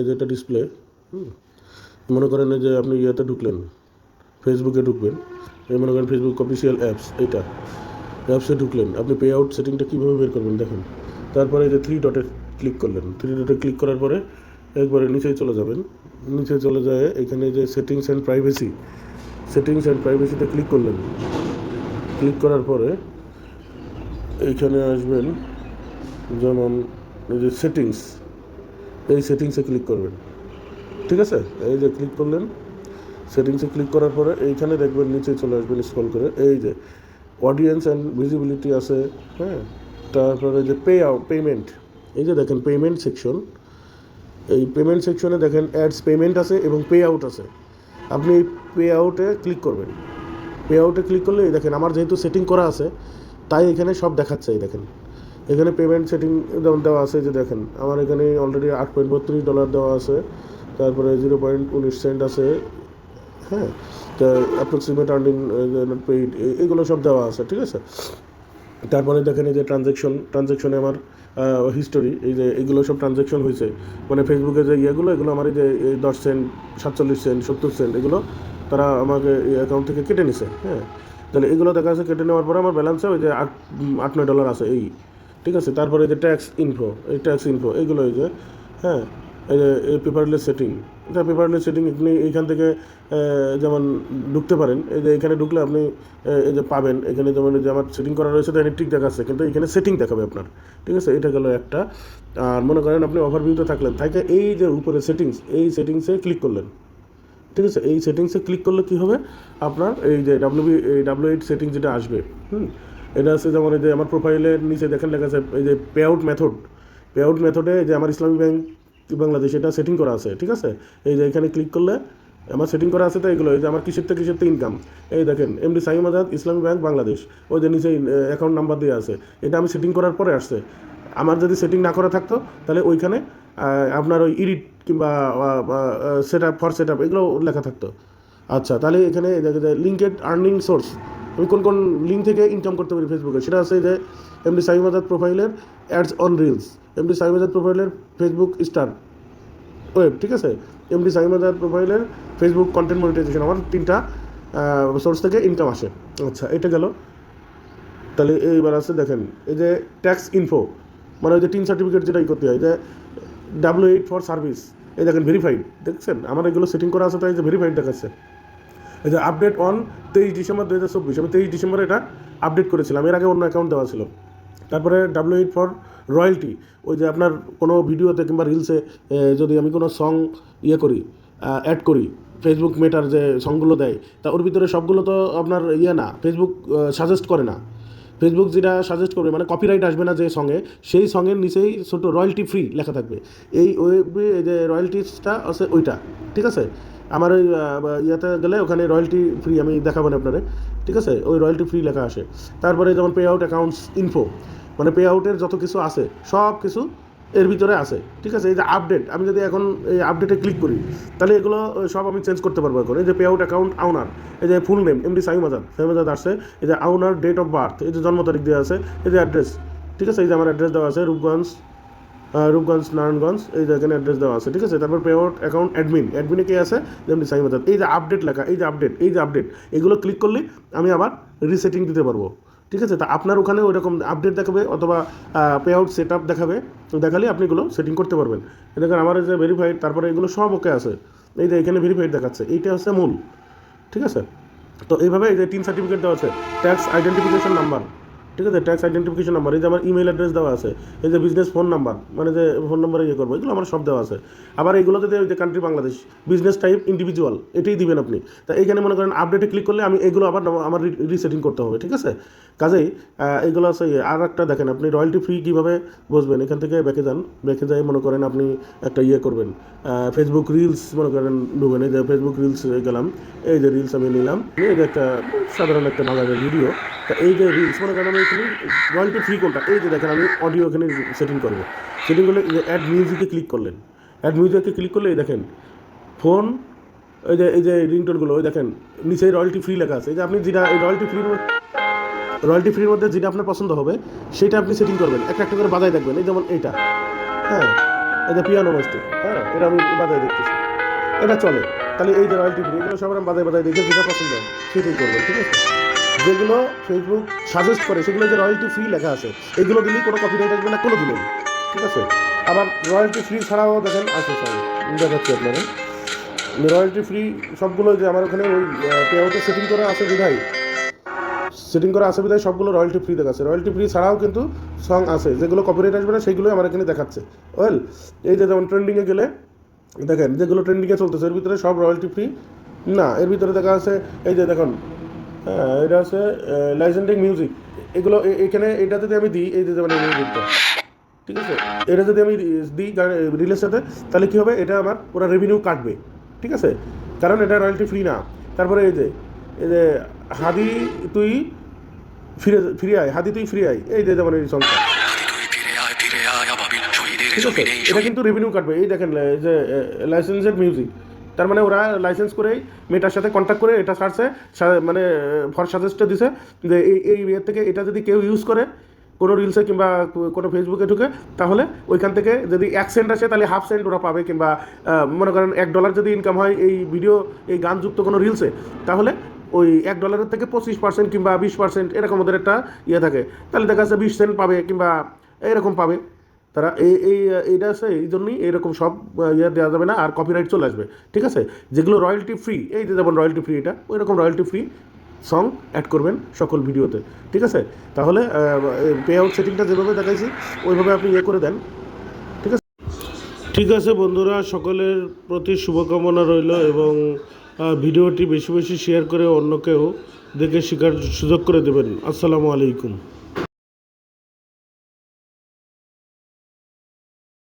এই যে এটা ডিসপ্লে মনে করেন যে আপনি ইয়েতে ঢুকলেন ফেসবুকে ঢুকবেন, এই মনে করেন ফেসবুক অফিসিয়াল অ্যাপস এটা অ্যাপসে ঢুকলেন, আপনি পে আউট সেটিংটা কীভাবে বের করবেন দেখেন, তারপরে এই যে থ্রি ডটে ক্লিক করলেন থ্রি ডটে ক্লিক করার পরে একবারে নিচেই চলে যাবেন নিচে চলে যায় এখানে যে settings and privacy settings and প্রাইভেসিতে click করলেন ক্লিক করার পরে এইখানে আসবেন, যেমন এই যে সেটিংস এই সেটিংসে ক্লিক করবেন। ঠিক আছে? এই যে ক্লিক করলেন। সেটিংসে ক্লিক করার পরে এইখানে দেখবেন নিচে চলে আসবেন স্ক্রল করে। এই যে অডিয়েন্স অ্যান্ড ভিজিবিলিটি আছে হ্যাঁ? তারপরে যে পে আউট পেমেন্ট এই যে দেখেন পেমেন্ট সেকশন এই পেমেন্ট সেকশনে দেখেন অ্যাডস পেমেন্ট আছে এবং পে আউট আছে। আপনি এই পে আউটে ক্লিক করবেন। পে আউটে ক্লিক করলে এই দেখেন আমার যেহেতু সেটিং করা আছে, তাই এখানে সব দেখাচ্ছে এই দেখেন। এখানে পেমেন্ট সেটিং যেমন দেওয়া আছে যে দেখেন, আমার এখানে অলরেডি আট পয়েন্ট বত্রিশ ডলার দেওয়া আছে, তারপরে জিরো পয়েন্ট উনিশ সেন্ট আছে হ্যাঁ তা অ্যাপ্রক্সিমেট আর্নিং পেইড এগুলো সব দেওয়া আছে, ঠিক আছে? তারপরে দেখেন এই যে ট্রানজ্যাকশন ট্রানজ্যাকশনে আমার হিস্টোরি এই যে এগুলো সব ট্রানজ্যাকশন হয়েছে মানে ফেসবুকে যে ইয়েগুলো, এগুলো আমার এই যে, এই দশ সেন্ট সাতচল্লিশ সেন্ট সত্তর সেন্ট এগুলো তারা আমাকে এই অ্যাকাউন্ট থেকে কেটে নিছে হ্যাঁ? তাহলে এগুলো দেখা যাচ্ছে কেটে নেওয়ার পরে আমার ব্যালেন্সে ওই যে আট আট, নয় ডলার আছে, এই। ঠিক আছে? তারপরে যে ট্যাক্স ইনফো এই ট্যাক্স ইনফো এগুলো এই যে হ্যাঁ? এই যে, এই পেপারলেস সেটিং এটা পেপারলেস সেটিং আপনি এইখান থেকে যেমন ঢুকতে পারেন, এই যে এখানে ঢুকলে আপনি এই যে পাবেন, এখানে যেমন যে আমার সেটিং করা রয়েছে তাই ঠিক দেখাচ্ছে কিন্তু এখানে সেটিং দেখাবে আপনার, ঠিক আছে? এটা গেলো একটা। আর মনে করেন আপনি ওভারভিউতে থাকলেন, থাকে এই যে উপরে সেটিংস এই সেটিংসে ক্লিক করলেন, ঠিক আছে? এই সেটিংসে ক্লিক করলে কী হবে? আপনার এই যে ডাব্লিউ এই ডাব্লিউ এইট সেটিং যেটা আসবে, হুম? এটা আছে যেমন এই যে আমার প্রোফাইলের নিচে দেখেন লেখা আছে, এই যে payout method payout মেথডে যে আমার ইসলামী ব্যাংক বাংলাদেশ এটা সেটিং করা আছে, ঠিক আছে? এই যে এখানে ক্লিক করলে আমার সেটিং করা আছে তো এগুলো, এই যে আমার কিসের থেকে কিসের থেকে ইনকাম এই দেখেন এমডি সাইম আজাদ ইসলামী ব্যাংক বাংলাদেশ, ওই যে নিচে অ্যাকাউন্ট নাম্বার দিয়ে আছে, এটা আমি সেটিং করার পরে আসছে। আমার যদি সেটিং না করা থাকতো, তাহলে ওইখানে আপনার ওই ইডিট কিংবা set up for set up এগুলো লেখা থাকতো। আচ্ছা তাহলে এখানে লিঙ্কেড আর্নিং সোর্স আমি কোন কোন লিঙ্ক থেকে ইনকাম করতে পারি ফেসবুকে সেটা আছে যে এমডি সাইম আজাদ প্রোফাইলের ads on reels MD Saim Azad প্রোফাইলের ফেসবুক স্টার ওয়েব ঠিক আছে? এমডি সাইম আজাদ প্রোফাইলের ফেসবুক কন্টেন্ট মনিটাইজেশন আমার তিনটা সোর্স থেকে ইনকাম আসে। আচ্ছা এটা গেল। তাহলে এইবার আছে দেখেন, এই যে ট্যাক্স ইনফো মানে ওই যে টিন সার্টিফিকেট যেটা ই করতে হয়, যে ডাব্লিউ এইট ফর সার্ভিস এই দেখেন ভেরিফাইড দেখছেন? আমার এগুলো সেটিং করা আছে, তাই যে ভেরিফাইড দেখাচ্ছে। এই যে আপডেট অন তেইশ ডিসেম্বর দু হাজার চব্বিশ, আমি তেইশ ডিসেম্বরে এটা আপডেট করেছিলাম। এর আগে অন্য অ্যাকাউন্ট দেওয়া ছিল। তারপরে ডাব্লিউ এইট ফর রয়্যালটি ওই যে আপনার কোনো ভিডিওতে কিংবা রিলসে যদি আমি কোনো সং ইয়ে করি অ্যাড করি ফেসবুক মেটার যে সংগুলো দেয়, তা ওর ভিতরে সবগুলো তো আপনার ইয়ে না ফেসবুক সাজেস্ট করে না। ফেসবুক যেটা সাজেস্ট করবে মানে কপিরাইট আসবে না যে সঙ্গে সেই সঙ্গের নিচেই ছোটো রয়্যালটি ফ্রি লেখা থাকবে। এই ওয়েবে যে রয়্যালটিসটা আছে ওইটা, ঠিক আছে? আমার ওই ইয়েতে গেলে ওখানে রয়্যালটি ফ্রি আমি দেখাবেন আপনারে। ঠিক আছে? ওই রয়্যালটি ফ্রি লেখা আসে। তারপরে যেমন পে আউট অ্যাকাউন্টস ইনফো মানে পে আউটের যত কিছু আছে, সব কিছু এর ভিতরে আছে। ঠিক আছে? এই যে আপডেট আমি যদি এখন এই আপডেটে ক্লিক করি, তাহলে এগুলো সব আমি চেঞ্জ করতে পারব এখন। এই যে পে আউট অ্যাকাউন্ট আউনার এই যে full name MD Saim Azad Saim Azad আসছে। এই যে আউনার ডেট অফ বার্থ এই যে জন্ম তারিখ দেওয়া আছে, এই যে অ্যাড্রেস ঠিক আছে? এই যে আমার অ্যাড্রেস দেওয়া আছে, রূপগঞ্জ রূপগঞ্জ, নারায়ণগঞ্জ, এই যে এখানে অ্যাড্রেস দেওয়া আছে, ঠিক আছে? তারপর পে আউট অ্যাকাউন্ট অ্যাডমিন অ্যাডমিনে কে আছে? যেমনি সাইম এই যে আপডেট লেখা, এই যে আপডেট এই যে আপডেট এগুলো ক্লিক করলে আমি আবার রিসেটিং দিতে পারব। ঠিক আছে? তা আপনার ওখানে ওইরকম আপডেট দেখাবে অথবা পে আউট সেট আপ দেখাবে দেখালে আপনি এগুলো সেটিং করতে পারবেন। দেখেন আমার যে ভেরিফাইড তারপরে এগুলো সব ওকে আছে। এই যে এখানে ভেরিফাইড দেখাচ্ছে, এইটা হচ্ছে মূল। ঠিক আছে? তো এইভাবে এই যে তিন সার্টিফিকেট দেওয়া আছে ট্যাক্স আইডেন্টিফিকেশন নাম্বার ঠিক আছে ট্যাক্স আইডেন্টিফিকেশন নাম্বার এই যে আমার ইমেল অ্যাড্রেস দেওয়া আছে, এই যে বিজনেস ফোন নাম্বার মানে যে ফোন নাম্বারে ইয়ে করব, এগুলো আমার সব দেওয়া আছে। আবার এইগুলোতে যে country Bangladesh business type individual এটাই দিবেন আপনি। তা এইখানে মনে করেন আপডেটে ক্লিক করলে আমি এগুলো আবার আমার রিসেটিং করতে হবে, ঠিক আছে? কাজেই এগুলো আছে। আর একটা দেখেন, আপনি রয়্যালটি ফ্রি কীভাবে বসবেন? এখান থেকে ব্যাকে যান, ব্যাকে যাই মনে করেন আপনি একটা ইয়ে করবেন ফেসবুক রিলস মনে করেন ঢুকেন এই যে ফেসবুক রিলস গেলাম, এই যে রিলস আমি নিলাম, এই যে একটা সাধারণ একটা বাংলাদেশ ভিডিও তা এই যে রিলস মনে করেন আমি এখানে রয়্যালটি থ্রি কোনটা? এই যে দেখেন আমি অডিও এখানে সেটিং করব। সেটিং করলে অ্যাড মিউজিকে ক্লিক করলেন। অ্যাড মিউজিকে ক্লিক করলে এই দেখেন ফোন এই যে এই যে রিংটোনগুলো ওই দেখেন, নিচে রয়্যালটি ফ্রি লেখা আছে। এই যে আপনি যেটা, এই রয়্যালটি ফ্রির রয়্যালটি ফ্রির মধ্যে যেটা আপনার পছন্দ হবে, সেটা আপনি সেটিং করবেন। একটা একটা করে বাজায় দেখবেন। এই যেমন এইটা। হ্যাঁ এই যে পিয়ানো বাজতে হ্যাঁ এটা আমি বাজায় দেখতেছি। এটা চলে। তাহলে এই যে রয়্যালটি ফ্রি এগুলো সব আমি বাজায় বাজায় দেখে যেটা পছন্দ হয়, সেটাই করবেন, ঠিক আছে? যেগুলো ফেসবুক সাজেস্ট করে, সেগুলো যে রয়্যালটি ফ্রি লেখা আছে, এগুলো দিলেই কোনো কপিরাইট আসবে না কোনো দিলেই ঠিক আছে? আবার রয়্যালটি ফ্রি ছাড়াও দেখেন, আছে সব দেখাচ্ছি আপনারা রয়্যালটি ফ্রি সবগুলো যে আমার ওখানে ওই পে সেটিং করা আছে বিধায় সেটিং করা আছে বিধায় সবগুলো রয়্যালটি ফ্রি দেখাচ্ছে। রয়্যালটি ফ্রি ছাড়াও কিন্তু সং আছে, যেগুলো কপিরাইট আসবে না, সেগুলোই আমার এখানে দেখাচ্ছে। ওয়েল এই যে যেমন ট্রেন্ডিংয়ে গেলে, দেখেন যেগুলো ট্রেন্ডিংয়ে চলতেছে, এর ভিতরে সব রয়্যালটি ফ্রি না, এর ভিতরে দেখা আছে, এই যে দেখুন হ্যাঁ এটা আছে লাইসেন্টিং মিউজিক এগুলো এখানে এটা যদি আমি দিই, এই যে এই মিউজিকটা ঠিক আছে? এটা যদি আমি দিই রিলের সাথে তাহলে কী হবে? এটা আমার পুরো রেভিনিউ কাটবে, ঠিক আছে? কারণ এটা রয়্যালটি ফ্রি না। তারপরে এই যে এই যে, হাদি তুই ফিরে ফিরে আয়, হাদি তুই ফিরে আয়, এই যে যেমন এই সংখ্যা আছে? এটা কিন্তু রেভিনিউ কাটবে। এই দেখেন যে লাইসেন্সের মিউজিক তার মানে ওরা লাইসেন্স করেই মেয়েটার সাথে কন্ট্যাক্ট করে এটা ছাড়ছে, সা- মানে ফর সাজেস্টে দিছে যে এই এই ইয়ের থেকে এটা যদি কেউ ইউজ করে, কোনো রিলসে কিংবা কোনো ফেসবুকে ঢুকে, তাহলে ওইখান থেকে যদি এক সেন্ট আসে, তাহলে হাফ সেন্ট ওরা পাবে কিংবা মনে করেন এক ডলার যদি ইনকাম হয় এই ভিডিও এই গানযুক্ত কোনো রিলসে তাহলে ওই এক ডলারের থেকে পঁচিশ পার্সেন্ট কিংবা বিশ পার্সেন্ট এরকম ওদের একটা ইয়ে থাকে। তাহলে দেখা যাচ্ছে বিশ সেন্ট পাবে কিংবা এরকম পাবে। তারা এই এই এইটা আছে, এই জন্যই এরকম সব ইয়ে দেওয়া যাবে না, আর কপিরাইট চলে আসবে, ঠিক আছে? যেগুলো রয়্যালটি ফ্রি এই যে যেমন রয়্যালটি ফ্রি এটা ওই রকম রয়্যালটি ফ্রি সং অ্যাড করবেন সকল ভিডিওতে ঠিক আছে? তাহলে পে আউট সেটিংটা যেভাবে দেখাইছি, ওইভাবে আপনি ইয়ে করে দেন, ঠিক আছে? ঠিক আছে বন্ধুরা, সকলের প্রতি শুভকামনা রইল এবং ভিডিওটি বেশি বেশি শেয়ার করে অন্যকেও দেখে শেখার সুযোগ করে দেবেন। আসসালামু আলাইকুম।